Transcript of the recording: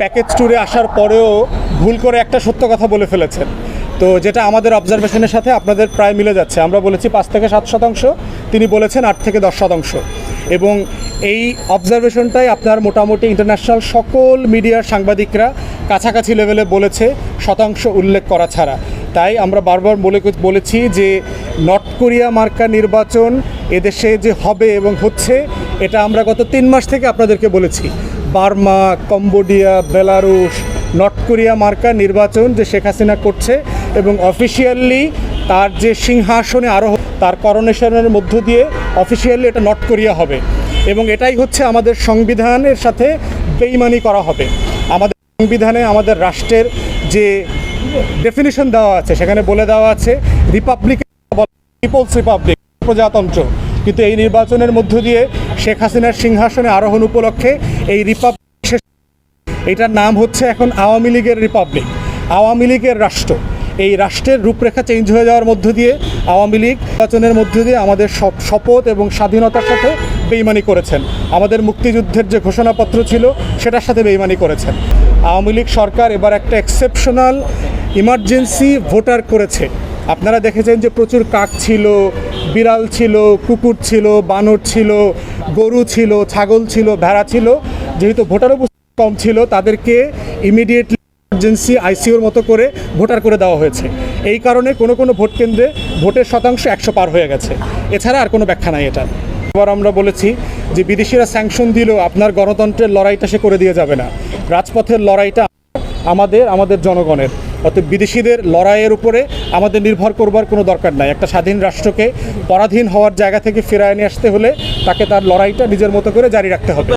Package ট্যুরে আসার পরেও ভুল করে একটা সত্য কথা বলে ফেলেছেন। তো যেটা আমাদের অবজারভেশনের সাথে আপনাদের প্রায় মিলে যাচ্ছে। আমরা বলেছি পাঁচ থেকে সাত শতাংশ, তিনি বলেছেন আট থেকে দশ শতাংশ। এবং এই অবজারভেশনটাই আপনার মোটামুটি ইন্টারন্যাশনাল সকল মিডিয়ার সাংবাদিকরা কাছাকাছি লেভেলে বলেছে, শতাংশ উল্লেখ করা ছাড়া। তাই আমরা বারবার বলে বলেছি যে নর্থ কোরিয়া মার্কা নির্বাচন এদেশে যে হবে এবং হচ্ছে, এটা আমরা গত তিন মাস থেকে আপনাদেরকে বলেছি। Burma, Cambodia, Belarus, North Korea মার্কা নির্বাচন যে শেখ হাসিনা করছে এবং অফিসিয়ালি তার যে সিংহাসনে আরোহ, তার করোনেশনের মধ্য দিয়ে অফিসিয়ালি এটা নর্থ কোরিয়া হবে। এবং এটাই হচ্ছে আমাদের সংবিধানের সাথে বেইমানি করা হবে। আমাদের সংবিধানে আমাদের রাষ্ট্রের যে ডেফিনিশন দেওয়া আছে, সেখানে বলে দেওয়া আছে রিপাবলিক পিপলস রিপাবলিক প্রজাতন্ত্র। কিন্তু এই নির্বাচনের মধ্য দিয়ে শেখ হাসিনার সিংহাসনে আরোহণ উপলক্ষে এই রিপাবলিক এটার নাম হচ্ছে এখন আওয়ামী লীগের রিপাবলিক, আওয়ামী লীগের রাষ্ট্র। এই রাষ্ট্রের রূপরেখা চেঞ্জ হয়ে যাওয়ার মধ্য দিয়ে আওয়ামী লীগ নির্বাচনের মধ্য দিয়ে আমাদের সব শপথ এবং স্বাধীনতার সাথে বেইমানি করেছেন। আমাদের মুক্তিযুদ্ধের যে ঘোষণাপত্র ছিল, সেটার সাথে বেইমানি করেছেন। আওয়ামী লীগ সরকার এবার একটা এক্সেপশনাল ইমার্জেন্সি ভোটার করেছে। আপনারা দেখেছেন যে প্রচুর কাক ছিল বিড়াল ছিল, কুকুর ছিল, বানর ছিল, গরু ছিল, ছাগল ছিল, ভেড়া ছিল। যেহেতু ভোটার উপস্থিতি কম ছিল, তাদেরকে ইমিডিয়েটলি ইমার্জেন্সি আইসিওর মতো করে ভোটার করে দেওয়া হয়েছে। এই কারণে কোনো কোনো ভোট কেন্দ্রে ভোটের শতাংশ একশো পার হয়ে গেছে। এছাড়া আর কোনো ব্যাখ্যা নাই এটা। এবার আমরা বলেছি যে বিদেশিরা স্যাংশন দিলেও আপনার গণতন্ত্রের লড়াইটা সে করে দিয়ে যাবে না। রাজপথের লড়াইটা আমাদের আমাদের জনগণের। অর্থাৎ বিদেশিদের লড়াইয়ের উপরে আমাদের নির্ভর করবার কোনো দরকার নাই। একটা স্বাধীন রাষ্ট্রকে পরাধীন হওয়ার জায়গা থেকে ফেরায় নিয়ে আসতে হলে তাকে তার লড়াইটা নিজের মতো করে জারি রাখতে হবে।